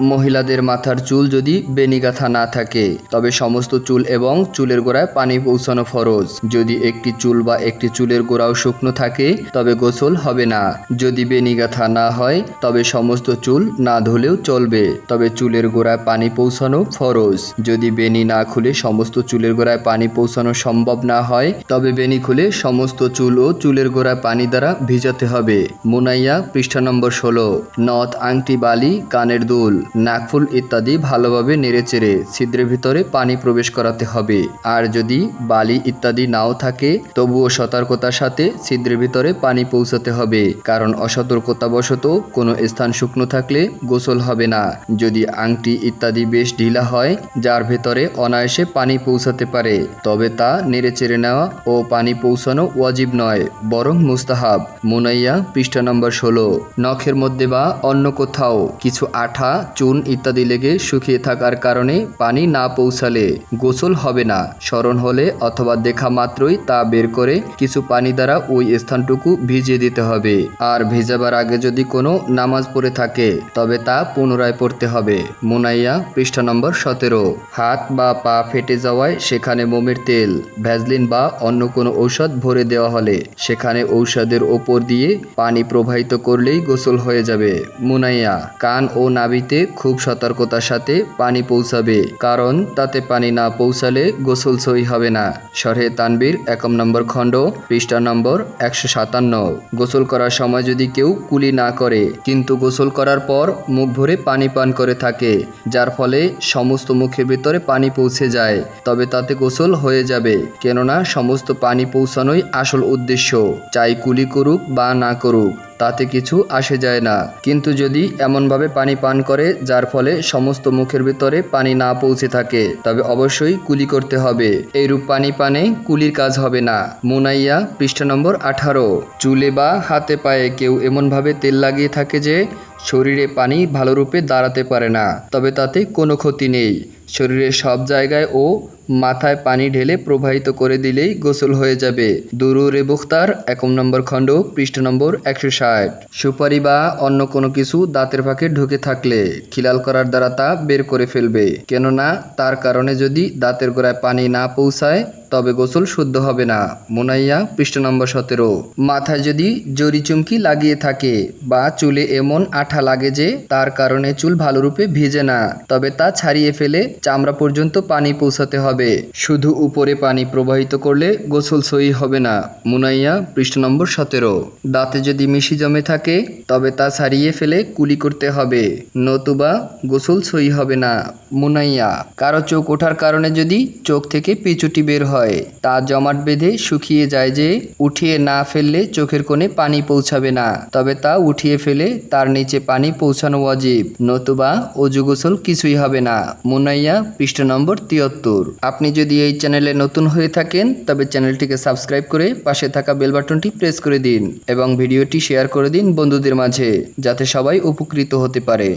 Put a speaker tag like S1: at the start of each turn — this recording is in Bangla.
S1: মহিলাদের মাথার চুল যদি বেনিগাথা না থাকে, তবে সমস্ত চুল এবং চুলের গোড়ায় পানি পৌঁছানো ফরজ। যদি একটি চুল বা একটি চুলের গোড়াও শুকনো থাকে, তবে গোসল হবে না। যদি বেনিগাথা না হয়, তবে সমস্ত চুল না ধুলেও চলবে। তবে চুলের গোড়ায় পানি পৌঁছানো ফরজ। যদি বেনি না খুলে সমস্ত চুলের গোড়ায় পানি পৌঁছানো সম্ভব না হয়, তবে বেনি খুলে সমস্ত চুল ও চুলের গোড়ায় পানি দ্বারা ভিজাতে হবে। মুনাইয়া পৃষ্ঠা নম্বর ষোলো। নথ আংটি বালি, কানের দুল। নাকফুল ইত্যাদি ভালোভাবে নেড়েচেড়ে ছিদ্রের ভিতরে পানি প্রবেশ করাতে হবে। আর যদি বালি ইত্যাদি নাও থাকে, তবুও সতর্কতার সাথে ছিদ্রের ভিতরে পানি পৌঁছাতে হবে, কারণ অসতর্কতাবশত কোনো স্থান শুকনো থাকলে গোসল হবে না। যদি আংটি ইত্যাদি বেশ ঢিলা হয়, যার ভেতরে অনায়াসে পানি পৌঁছাতে পারে, তবে তা নেড়েচেড়ে নেওয়া ও পানি পৌঁছানো ওয়াজিব নয়, বরং মুস্তাহাব। মুনাইয়া পৃষ্ঠা নম্বর ষোলো। নখের মধ্যে বা অন্য কোথাও কিছু আঠা চুন ইত্যাদি লেগে শুকিয়ে থাকার কারণে পানি না পৌঁছালে গোসল হবে না, স্মরণ হলে অথবা দেখা মাত্রই তা বের করে কিছু পানি দ্বারা ওই স্থানটুকু ভিজিয়ে দিতে হবে। আর ভিজাবার আগে যদি কোনো নামাজ পড়ে থাকে, তবে তা পুনরায় পড়তে হবে। মুনাইয়া, পৃষ্ঠা নম্বর সতেরো। হাত বা পা ফেটে যাওয়ায় সেখানে মোমের তেল, ভ্যাজলিন বা অন্য কোনো ঔষধ ভরে দেওয়া হলে সেখানে ঔষধের ওপর দিয়ে পানি প্রবাহিত করলেই গোসল হয়ে যাবে। মুনাইয়া, কান ও নাভিতে খুব সতর্কতার সাথে পানি পৌঁছাবে, কারণ তাতে পানি না পৌঁছালে গোসল সই হবে না। শরহে তানবীর একম নম্বর খণ্ড, পৃষ্ঠা নম্বর একশো সাতান্ন। গোসল করার সময় যদি কেউ কুলি না করে, কিন্তু গোসল করার পর মুখ ভরে পানি পান করে থাকে, যার ফলে সমস্ত মুখের ভিতরে পানি পৌঁছে যায়, তবে তাতে গোসল হয়ে যাবে, কেননা সমস্ত পানি পৌঁছানোই আসল উদ্দেশ্য। চাই কুলি করুক বা না করুক। তাতে কিছু আসে যায় না। কিন্তু যদি এমনভাবে পানি পান করে, যার ফলে সমস্ত মুখের ভিতরে পানি না পৌঁছে থাকে, তবে অবশ্যই কুলি করতে হবে। এইরূপ পানি পানে কুলির কাজ হবে না। মুনাইয়া, পৃষ্ঠা নম্বর আঠারো। চুলে বা হাতে পায়ে কেউ এমনভাবে তেল লাগিয়ে থাকে যে, শরীরে পানি ভালোরূপে দাঁড়াতে পারে না। তবে তাতে কোনো ক্ষতি নেই। শরীরের সব জায়গায় ও মাথায় পানি ঢেলে প্রবাহিত করে দিলেই গোসল হয়ে যাবে। দুরুরে বুখতার, একম নম্বর খণ্ড, পৃষ্ঠ নম্বর একশো ষাট। সুপারি বা অন্য কোনো কিছু দাঁতের ফাঁকে ঢুকে থাকলে খিলাল করার দ্বারা তা বের করে ফেলবে। কেননা তার কারণে যদি দাঁতের গোড়ায় পানি না পৌঁছায়, তবে গোসল শুদ্ধ হবে না। মোনাইয়া, পৃষ্ঠ নম্বর সতেরো। মাথায় যদি জরি চুমকি লাগিয়ে থাকে বা চুলে এমন আঠা লাগে যে তার কারণে চুল ভালোরূপে ভিজে না, তবে তা ছাড়িয়ে ফেলে চামড়া পর্যন্ত পানি পৌঁছাতে হবে। শুধু উপরে পানি প্রবাহিত করলে গোসল সই হবে না। মুনাইয়া, পৃষ্ঠ নম্বর সতেরো। দাঁতে যদি মিশি জমে থাকে, তবে তা ছাড়িয়ে ফেলে কুলি করতে হবে। নতুবা গোসল সই হবে না। মুনাইয়া, কারও চোখ ওঠার কারণে যদি চোখ থেকে পিচুটি বের হয়, তা জমাট বেঁধে শুকিয়ে যায় যে উঠিয়ে না ফেললে চোখের কোণে পানি পৌঁছাবে না। তবে তা উঠিয়ে ফেলে তার নিচে পানি পৌঁছানো অজীব নতুবা অজু গোসল কিছুই হবে না। মুনাইয়া পৃষ্ঠ নম্বর তিয়াত্তর। আপনি যদি এই চ্যানেলে নতুন হয়ে থাকেন, তবে চ্যানেলটিকে সাবস্ক্রাইব করে পাশে থাকা বেল বাটনটি প্রেস করে দিন এবং ভিডিওটি শেয়ার করে দিন বন্ধুদের মাঝে, যাতে সবাই উপকৃত হতে পারে।